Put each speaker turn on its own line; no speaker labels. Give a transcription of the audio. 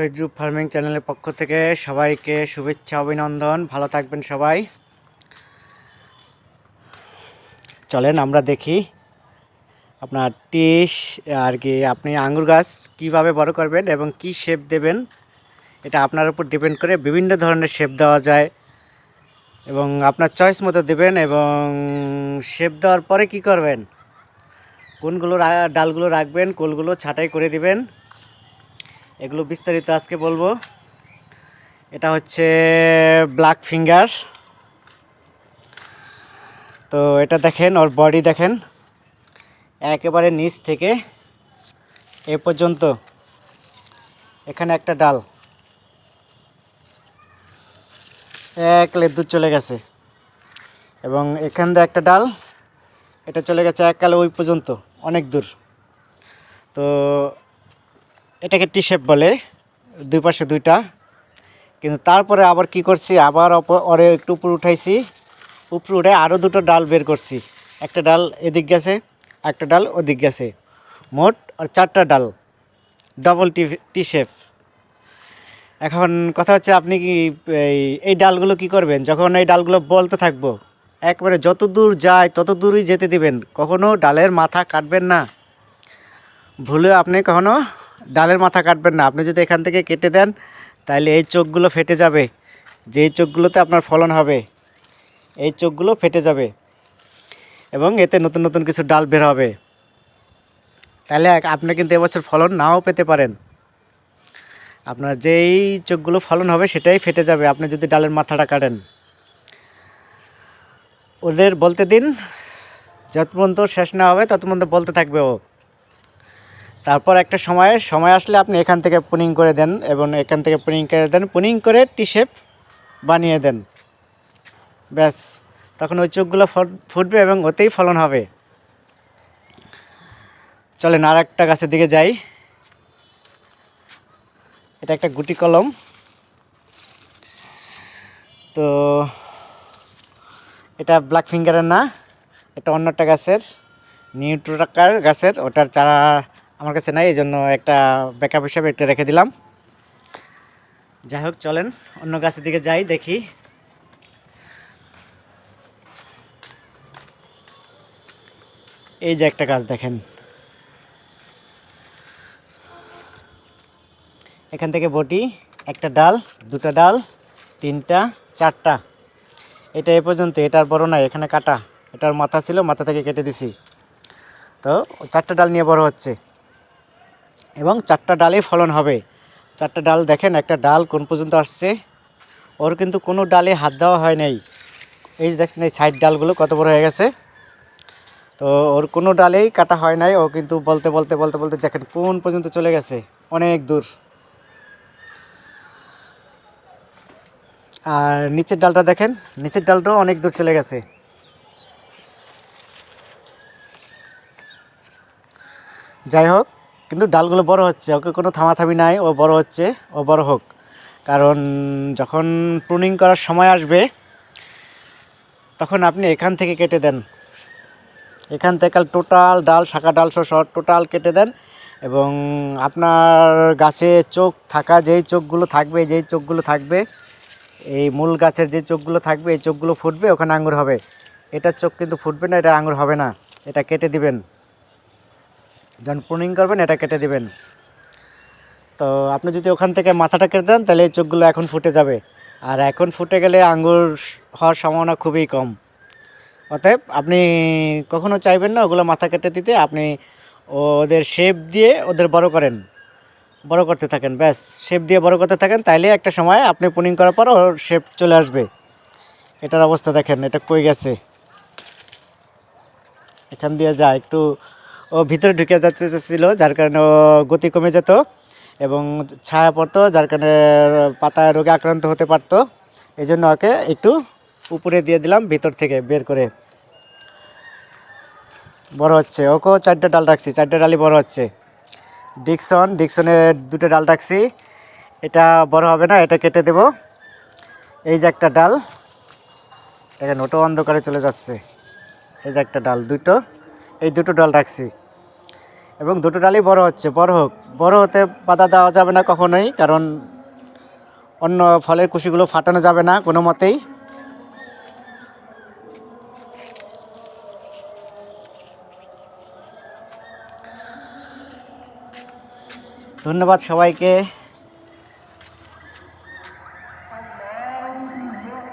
Facebook farming চ্যানেলের পক্ষ থেকে সবাইকে শুভেচ্ছা, অভিনন্দন। ভালো থাকবেন সবাই। চলেন আমরা দেখি আপনার টিস, আর কি আপনি আঙ্গুর গাছ কীভাবে বড় করবেন এবং কি শেপ দেবেন, এটা আপনার উপর ডিপেন্ড করে বিভিন্ন ধরনের শেপ দেওয়া যায়। এবং আপনার চয়েস মতো দেবেন এবং শেপ দেওয়ার পরে কি করবেন? কোনগুলো ডালগুলো রাখবেন কোলগুলো ছাঁটাই করে দিবেন। এগুলো বিস্তারিত আজকে বলব। এটা হচ্ছে ব্ল্যাক ফিঙ্গার তো এটা দেখেন, ওর বডি দেখেন। একেবারে নিচ থেকে এ পর্যন্ত। এখানে একটা ডাল। এক লেদুর চলে গেছে। এবং এখান দিয়ে একটা ডাল। এটা চলে গেছে এককালে ওই পর্যন্ত, অনেক দূর। তো এটাকে টি শেপ বলে, দুই পাশে দুইটা। কিন্তু তারপরে আবার কি করছি? আবার ওরে একটু উপরে উঠাইছি। উপরে উঠে আরও দুটো ডাল বের করছি। একটা ডাল এদিক গেছে, একটা ডাল ওদিক গেছে। মোট আর চারটা ডাল। ডবল টি টি শেপ এখন কথা হচ্ছে, আপনি কি এই এই ডালগুলো কি করবেন? যখন এই ডালগুলো বলতে থাকব, একবারে যত দূর যায় তত দূরই যেতে দিবেন। কখনো ডালের মাথা কাটবেন না। ভুলে আপনি কখনো ডালের মাথা কাটবেন না। আপনি যদি এখান থেকে কেটে দেন তাহলে এই চোখগুলো ফেটে যাবে। যেই চোখগুলোতে আপনার ফলন হবে, এই চোখগুলো ফেটে যাবে এবং এতে নতুন নতুন কিছু ডাল বের হবে। তাহলে আপনি কিন্তু এবছর ফলন নাও পেতে পারেন। আপনার যেই চোখগুলো ফলন হবে, সেটাই ফেটে যাবে, আপনি যদি ডালের মাথাটা কাটেন। ওদের বলতে দিন, যত পর্যন্ত শেষ না হবে, তত পর্যন্ত বলতে থাকবে ও। তারপর একটা সময়ে, সময় আসলে আপনি এখান থেকে পুনিং করে দেন এবং এখান থেকে পুনিং করে দেন, পুনিং করে টি শেপ বানিয়ে দেন। ব্যাস, তখন ওই চোখগুলো ফট- ফুটবে এবং ওতেই ফলন হবে। চলেন আর একটা গাছের দিকে যাই। এটা একটা গুটি কলম। তো এটা ব্ল্যাক ফিঙ্গারের না, এটা অন্য একটা গাছের, নিউট্রাকার গাছের, ওটার চারা আমার কাছে নাই এই জন্য একটা ব্যাকআপ হিসাবে একটা রেখে দিলাম। যাই হোক চলেন, অন্য গাছের দিকে যাই, দেখি। এই যে একটা গাছ দেখেন। এখান থেকে বটি, একটা ডাল, দুটা ডাল, তিনটা, চারটা। এটা এ পর্যন্ত, এটার বড় নাই, এখানে কাটা। এটার মাথা ছিল, মাথা থেকে কেটে দিছি। তো, চারটা ডাল নিয়ে বড় হচ্ছে। এবং চারটা ডালেই ফলন হবে। চারটা ডাল দেখেন, একটা ডাল কোন পর্যন্ত আসছে? ওর কিন্তু কোনো ডালে হাত দেওয়া হয় নাই। এই যে দেখছেন, এই সাইড ডালগুলো কত বড় হয়ে গেছে। তো ওর কোনো ডালেই কাটা হয় নাই, ও কিন্তু বলতে বলতে বলতে বলতে দেখেন কোন পর্যন্ত চলে গেছে। অনেক দূর। আর নিচের ডালটা দেখেন, নিচের ডালটাও অনেক দূর চলে গেছে। যাই হোক কিন্তু ডালগুলো বড় হচ্ছে, ওকে কোনো থামাথামি নাই, ও বড় হচ্ছে, ও বড় হোক। কারণ যখন প্রুনিং করার সময় আসবে, তখন আপনি এখান থেকে কেটে দেন। এখান থেকে টোটাল ডাল, শাখা ডাল সহ টোটাল কেটে দেন এবং আপনার গাছে চোখ থাকা যেই চোখগুলো থাকবে, যেই চোখগুলো থাকবে, এই মূল গাছের যে চোখগুলো থাকবে, এই চোখগুলো ফুটবে, ওখানে আঙুর হবে। এটার চোখ কিন্তু ফুটবে না, এটা আঙুর হবে না। এটা কেটে দিবেন। যখন প্রুনিং করবেন, এটা কেটে দিবেন। তো আপনি যদি ওখান থেকে মাথাটা কেটে দেন, তাহলে এই চোখগুলো এখন ফুটে যাবে। আর এখন ফুটে গেলে আঙ্গুর হওয়ার সম্ভাবনা খুবই কম। অতএব আপনি কখনো চাইবেন না ওগুলো মাথা কেটে দিতে, আপনি ওদের শেপ দিয়ে ওদের বড় করেন। বড় করতে থাকেন, ব্যাস শেপ দিয়ে বড় করতে থাকেন, তাইলে একটা সময় আপনি পুনিং করার পর ওর শেপ চলে আসবে। এটার অবস্থা দেখেন, এটা কই গেছে? এখান দিয়ে যা, একটু ও ভিতরে ঢুকে যাচ্ছে ছিল, যার কারণে ও গতি কমে যেত এবং ছায়া পড়তো, যার কারণে পাতায় রোগে আক্রান্ত হতে পারতো। এই জন্য ওকে একটু উপরে দিয়ে দিলাম, ভিতর থেকে বের করে। বড় হচ্ছে। ওকেও চারটে ডাল রাখছি, চারটে ডালই বড় হচ্ছে। ডিকসন ডিকসনের দুটো ডাল রাখছি। এটা বড় হবে না, এটা কেটে দেব। এই যে একটা ডাল, দেখেন ওটাও অন্ধকারে চলে যাচ্ছে। এই যে একটা ডাল, দুটো, এই দুটো ডাল রাখছি। এবং দুটো ডালই বড় হচ্ছে, বড় হোক। বড় হতে বাধা দেওয়া যাবে না কখনোই, কারণ অন্য ফলের কুশিগুলো ফাটানো যাবে না কোনো মতেই। ধন্যবাদ সবাইকে।